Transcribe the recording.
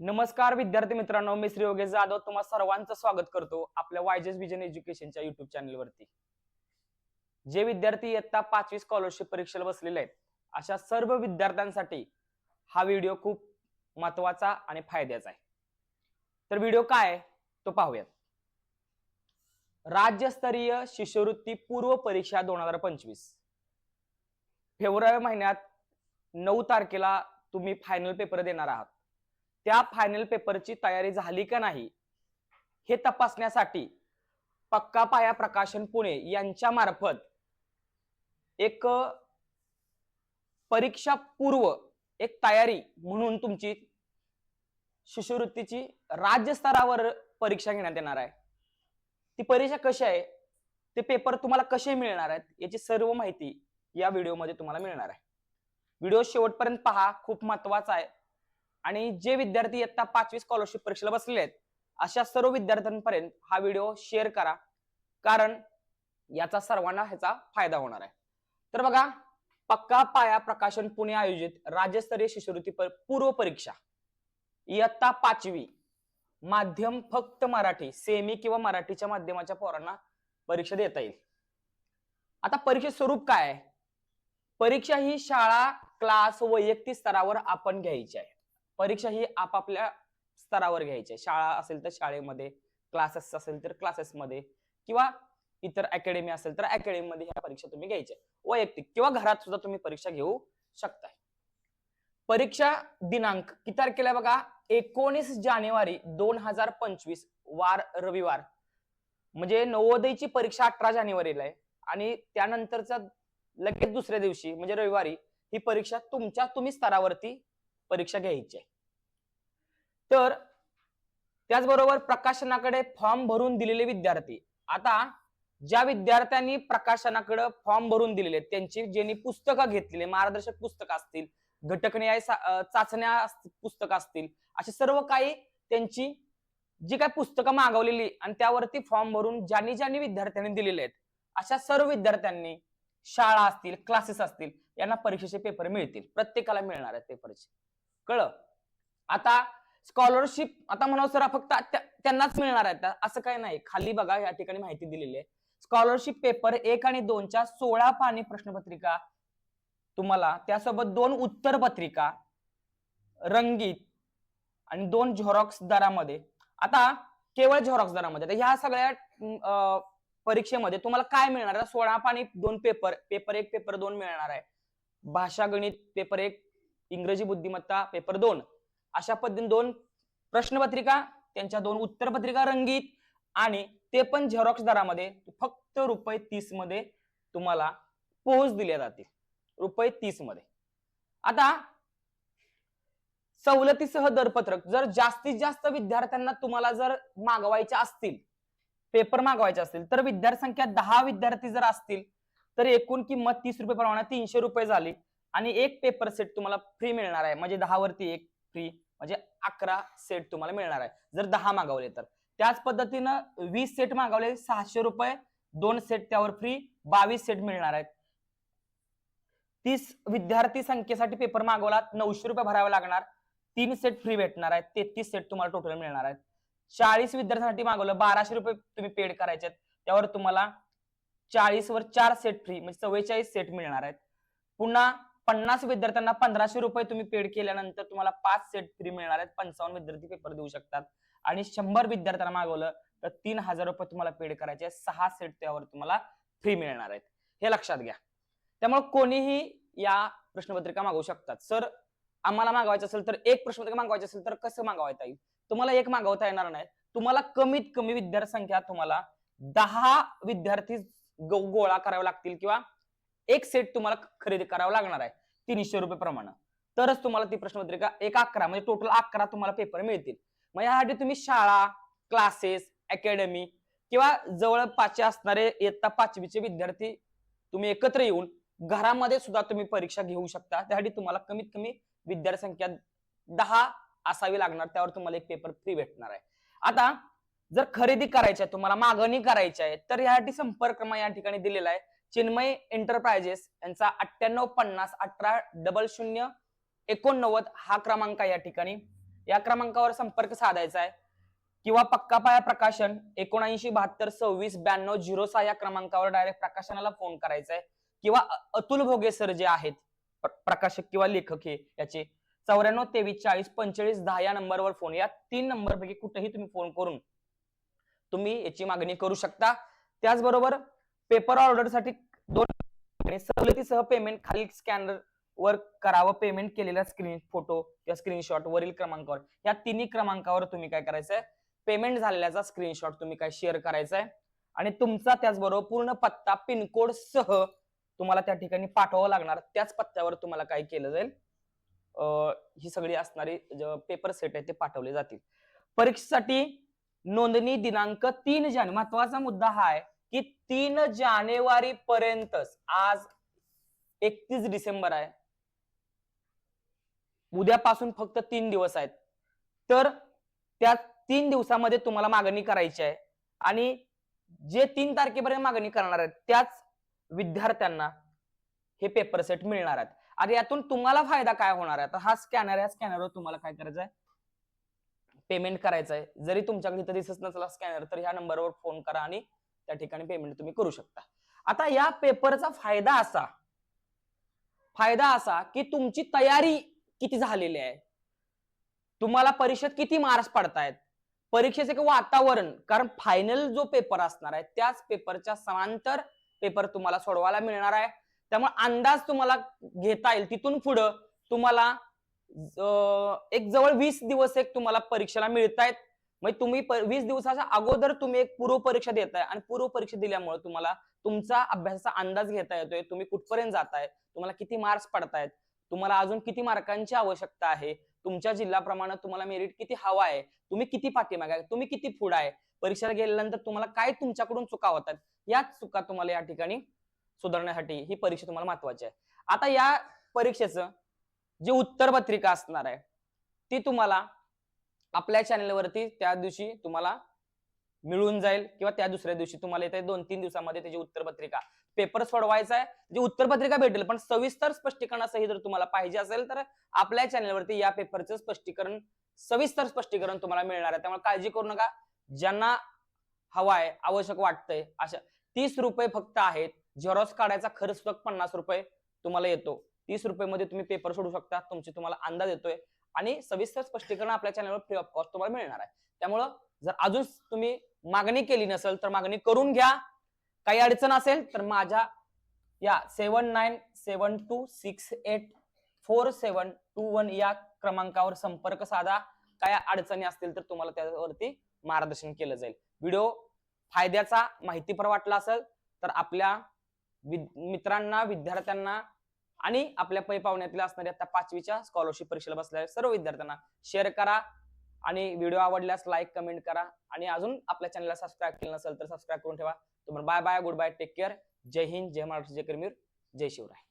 नमस्कार विद्यार्थी मित्रांनो मी श्री योगेश जाधव. तुम्हा सर्वांचं स्वागत करतो आपल्या वायजेस विजन एज्युकेशनच्या युट्यूब चॅनलवरती जे विद्यार्थी इयत्ता पाचवी स्कॉलरशिप परीक्षेला बसलेले आहेत अशा सर्व विद्यार्थ्यांसाठी हा व्हिडिओ खूप महत्त्वाचा आणि फायद्याचा आहे. तर व्हिडिओ काय तो पाहूयात. राज्यस्तरीय शिष्यवृत्ती पूर्व परीक्षा दोन हजार पंचवीस. फेब्रुवारी महिन्यात नऊ तारखेला तुम्ही फायनल पेपर देणार आहात. त्या फायनल पेपरची तयारी झाली का नाही हे तपासण्यासाठी पक्का पाया प्रकाशन पुणे यांच्या मार्फत एक परीक्षा पूर्व एक तयारी म्हणून तुमची शिष्यवृत्तीची राज्यस्तरावर परीक्षा घेण्यात येणार आहे. ती परीक्षा कशी आहे ते पेपर तुम्हाला कसे मिळणार आहेत याची सर्व माहिती या व्हिडिओमध्ये तुम्हाला मिळणार आहे. व्हिडिओ शेवटपर्यंत पहा खूप महत्त्वाचा आहे. आणि जे विद्यार्थी इयत्ता पाचवी स्कॉलरशिप परीक्षेला बसलेले आहेत अशा सर्व विद्यार्थ्यांपर्यंत हा व्हिडिओ शेअर करा. कारण याचा सर्वांना ह्याचा फायदा होणार आहे. तर बघा पक्का पाया प्रकाशन पुणे आयोजित राज्यस्तरीय शिष्यवृत्ती पर- पूर्व परीक्षा. इयत्ता पाचवी माध्यम फक्त मराठी सेमी किंवा मराठीच्या माध्यमाच्या पोरांना परीक्षा देता येईल. आता परीक्षे स्वरूप काय आहे? परीक्षा ही शाळा क्लास वैयक्तिक स्तरावर आपण घ्यायची आहे. परीक्षा ही आपापल्या स्तरावर घ्यायची शाळा असेल तर शाळेमध्ये क्लासेस असेल तर क्लासेसमध्ये किंवा इतर अकॅडमी असेल तर अकॅडमीमध्ये ह्या परीक्षा तुम्ही घ्यायच्या वैयक्तिक किंवा घरात सुद्धा तुम्ही परीक्षा घेऊ शकताय. परीक्षा दिनांक किती तारखेला बघा? एकोणीस जानेवारी दोन हजार पंचवीस वार रविवार. म्हणजे नवोदयची परीक्षा अठरा जानेवारीला आहे. आणि त्यानंतरचा लगेच दुसऱ्या दिवशी म्हणजे रविवारी ही परीक्षा तुमच्या तुम्ही स्तरावरती परीक्षा घ्यायची आहे. तर त्याचबरोबर प्रकाशनाकडे फॉर्म भरून दिलेले विद्यार्थी. आता ज्या विद्यार्थ्यांनी प्रकाशनाकडे फॉर्म भरून दिलेले त्यांची ज्यांनी पुस्तकं घेतलेली मार्गदर्शक पुस्तकं असतील घटकन्याय चाचण्या पुस्तकं असतील असे सर्व काही त्यांची जी काही पुस्तकं मागवलेली आणि त्यावरती फॉर्म भरून ज्यांनी ज्यांनी विद्यार्थ्यांनी दिलेले आहेत अशा सर्व विद्यार्थ्यांनी शाळा असतील क्लासेस असतील यांना परीक्षेचे पेपर मिळतील. प्रत्येकाला मिळणार आहेत पेपरचे कळ आता स्कॉलरशिप आता म्हणावं सर फक्त त्यांनाच मिळणार आहे असं काही नाही. खाली बघा या ठिकाणी माहिती दिलेली आहे. स्कॉलरशिप पेपर एक आणि दोनच्या सोळा पाणी प्रश्नपत्रिका तुम्हाला त्यासोबत दोन उत्तर पत्रिका रंगीत आणि दोन झेरॉक्स दरामध्ये. आता केवळ झेरॉक्स दरामध्ये. ह्या सगळ्या परीक्षेमध्ये तुम्हाला काय मिळणार? सोळा पाणी दोन पेपर पेपर एक पेपर दोन मिळणार आहे. भाषा गणित पेपर एक इंग्रजी बुद्धिमत्ता पेपर दोन. अशा पद्धतीने दोन प्रश्नपत्रिका त्यांच्या दोन उत्तरपत्रिका रंगीत आणि ते पण झेरॉक्स दरामध्ये फक्त रुपये तीसमध्ये तुम्हाला पोहोच दिल्या जातील. रुपये तीसमध्ये. आता सवलतीसह दरपत्रक जर जास्तीत जास्त विद्यार्थ्यांना तुम्हाला जर मागवायचे असतील पेपर मागवायचे असतील तर विद्यार्थी संख्या दहा विद्यार्थी जर असतील तर एकूण किंमत तीस रुपये प्रमाणे तीनशे रुपये झाली. आणि एक पेपर सेट तुम्हाला फ्री मिळणार आहे. म्हणजे दहा वरती एक फ्री म्हणजे अकरा सेट तुम्हाला मिळणार आहे. जर दहा मागवले तर. त्याच पद्धतीनं वीस सेट मागवले सहाशे रुपये दोन सेट त्यावर फ्री बावीस सेट मिळणार आहेत. तीस विद्यार्थी संख्येसाठी पेपर मागवला नऊशे रुपये भरावे लागणार. तीन सेट फ्री भेटणार आहेत तेहतीस सेट तुम्हाला टोटल मिळणार आहेत. चाळीस विद्यार्थ्यांसाठी मागवलं बाराशे रुपये तुम्ही पेड करायचे आहेत. त्यावर तुम्हाला चाळीस वर चार सेट फ्री म्हणजे चव्वेचाळीस सेट मिळणार आहेत. पुन्हा पन्नास विद्यार्थ्यांना पंधराशे रुपये तुम्ही पेड केल्यानंतर तुम्हाला पाच सेट फ्री मिळणार आहेत. पंचावन्न विद्यार्थी पेपर देऊ शकतात. आणि शंभर विद्यार्थ्यांना मागवलं तर तीन हजार रुपये तुम्हाला पेड करायचे सहा सेट त्यावर तुम्हाला फ्री मिळणार आहेत. हे लक्षात घ्या. त्यामुळे कोणीही या प्रश्नपत्रिका मागवू शकतात. सर आम्हाला मागवायचं असेल तर एक प्रश्नपत्रिका मागवायची असेल तर कसं मागवायता येईल तुम्हाला एक मागवता येणार नाही तुम्हाला कमीत कमी विद्यार्थी संख्या तुम्हाला दहा विद्यार्थी गोळा करावे लागतील किंवा एक सेट तुम्हाला खरेदी करावा लागणार आहे. तीनशे रुपये प्रमाणे. तरच तुम्हाला ती प्रश्नपत्रिका एक अकरा म्हणजे टोटल अकरा तुम्हाला पेपर मिळतील. मग यासाठी तुम्ही शाळा क्लासेस अकॅडमी किंवा जवळपासचे असणारे इयत्ता पाचवीचे विद्यार्थी तुम्ही एकत्र येऊन घरामध्ये सुद्धा तुम्ही परीक्षा घेऊ शकता. त्यासाठी तुम्हाला कमीत कमी विद्यार्थी संख्या दहा असावी लागणार. त्यावर तुम्हाला एक पेपर फ्री भेटणार आहे. आता जर खरेदी करायची आहे तुम्हाला मागणी करायची आहे तर यासाठी संपर्क क्रमांक या ठिकाणी दिलेला आहे. चिन्मय एंटरप्राइजेस यांचा अठ्ठ्याण्णव पन्नास अठरा डबल शून्य एकोणनव्वद हा क्रमांक या ठिकाणी. या क्रमांकावर संपर्क साधायचा आहे. किंवा पक्का पाया प्रकाशन एकोणऐंशी बहात्तर सव्वीस ब्याण्णव झिरो सहा या क्रमांकावर डायरेक्ट प्रकाशनाला फोन करायचा आहे. किंवा अतुल भोगे सर जे आहेत प्रकाशक किंवा लेखक हे याचे चौऱ्याण्णव तेवीस चाळीस पंचेचाळीस दहा या नंबरवर फोन या तीन नंबर पैकी कुठेही तुम्ही फोन करून तुम्ही याची मागणी करू शकता. त्याचबरोबर पेपर ऑर्डरसाठी दोन सवलतीसह पेमेंट खालील स्कॅनर वर करावं पेमेंट केलेला स्क्रीन फोटो किंवा स्क्रीनशॉट वरील क्रमांकावर. या तिन्ही क्रमांकावर तुम्ही काय करायचंय? पेमेंट झालेल्याचा स्क्रीनशॉट तुम्ही काय शेअर करायचाय? आणि तुमचा त्याचबरोबर पूर्ण पत्ता पिनकोड सह तुम्हाला त्या ठिकाणी पाठवावं लागणार. त्याच पत्त्यावर तुम्हाला काय केलं जाईल? ही सगळी असणारी पेपर सेट आहे ते पाठवले जातील. परीक्षेसाठी नोंदणी दिनांक तीन जानेवारी महत्त्वाचा मुद्दा हा आहे की तीन जानेवारी पर्यंतच आज एकतीस डिसेंबर आहे. उद्यापासून फक्त तीन दिवस आहेत. तर त्या तीन दिवसामध्ये तुम्हाला मागणी करायची आहे. आणि जे तीन तारखेपर्यंत मागणी करणार आहेत त्याच विद्यार्थ्यांना हे पेपर सेट मिळणार आहेत. आणि यातून तुम्हाला फायदा काय होणार आहे? तर हा स्कॅनर या स्कॅनरवर तुम्हाला काय करायचं आहे पेमेंट करायचं आहे जरी तुमच्याकडे इथं दिसत नसला स्कॅनर तर ह्या नंबरवर फोन करा आणि त्या ठिकाणी पेमेंट तुम्ही करू शकता. आता या पेपरचा फायदा असा फायदा असा की तुमची तयारी किती झालेली आहे? तुम्हाला परीक्षेत किती मार्क्स पडतायत? परीक्षेचे किंवा वातावरण कारण फायनल जो पेपर असणार आहे त्याच पेपरच्या समांतर पेपर तुम्हाला सोडवायला मिळणार आहे. त्यामुळे अंदाज तुम्हाला घेता येईल. तिथून पुढं तुम्हाला एक जवळ वीस दिवस एक तुम्हाला परीक्षेला मिळतायत. म्हणजे तुम्ही वीस दिवसाच्या अगोदर तुम्ही एक पूर्व परीक्षा देताय आणि पूर्व परीक्षा दिल्यामुळे तुम्हाला तुमचा अभ्यासाचा अंदाज घेता येतोय तुम्ही कुठपर्यंत जाताय तुम्हाला किती मार्क्स पडतायत तुम्हाला अजून किती मार्कांची आवश्यकता आहे तुमच्या जिल्ह्याप्रमाणे तुम्हाला मेरिट किती हवा आहे तुम्ही किती पाठीमाग आहे तुम्ही किती पुढे आहे परीक्षेला गेल्यानंतर तुम्हाला काय तुमच्याकडून चुका होतात याच चुका तुम्हाला या ठिकाणी सुधारण्यासाठी ही परीक्षा तुम्हाला महत्वाची आहे. आता या परीक्षेचं जी उत्तर पत्रिका असणार आहे ती तुम्हाला आपल्या चॅनलवरती त्या दिवशी तुम्हाला मिळून जाईल किंवा त्या दुसऱ्या दिवशी तुम्हाला येते दोन तीन दिवसामध्ये त्याची उत्तरपत्रिका. पेपर सोडवायचा आहे म्हणजे जी उत्तर पत्रिका भेटेल पण सविस्तर स्पष्टीकरणासही जर तुम्हाला पाहिजे असेल तर आपल्या चॅनलवरती या पेपरचं स्पष्टीकरण सविस्तर स्पष्टीकरण तुम्हाला मिळणार आहे. त्यामुळे काळजी करू नका. ज्यांना हवा आहे आवश्यक वाटतंय अशा तीस रुपये फक्त आहेत. झेरॉक्स काढायचा खर्च फक्त पन्नास रुपये तुम्हाला येतो. तीस रुपये मध्ये तुम्ही पेपर सोडू शकता तुमचे तुम्हाला अंदाज येतोय. आणि सविस्तर स्पष्टीकरण आपल्या चॅनलवर फ्री ऑफ कॉस्ट तुम्हाला मिळणार आहे. त्यामुळं जर अजून तुम्ही मागणी केली नसेल तर मागणी करून घ्या. काही अडचण असेल तर माझ्या या seven nine seven two six eight four seven two one या क्रमांकावर संपर्क साधा. काय अडचणी असतील तर तुम्हाला त्यावरती मार्गदर्शन केलं जाईल. व्हिडिओ फायद्याचा माहितीपर वाटला असेल तर आपल्या मित्रांना विद्यार्थ्यांना आणि आपल्या पै पाहुण्यातल्या असणाऱ्या आता पाचवीच्या स्कॉलरशिप परीक्षेला बसलेल्या सर्व विद्यार्थ्यांना शेअर करा आणि व्हिडिओ आवडल्यास लाईक कमेंट करा. आणि अजून आपल्या चॅनलला सबस्क्राईब केलं नसेल तर सबस्क्राईब करून ठेवा. तुम्हाला bye bye good bye take care जय हिंद जय महाराष्ट्र जय करमीर जय शिवराय.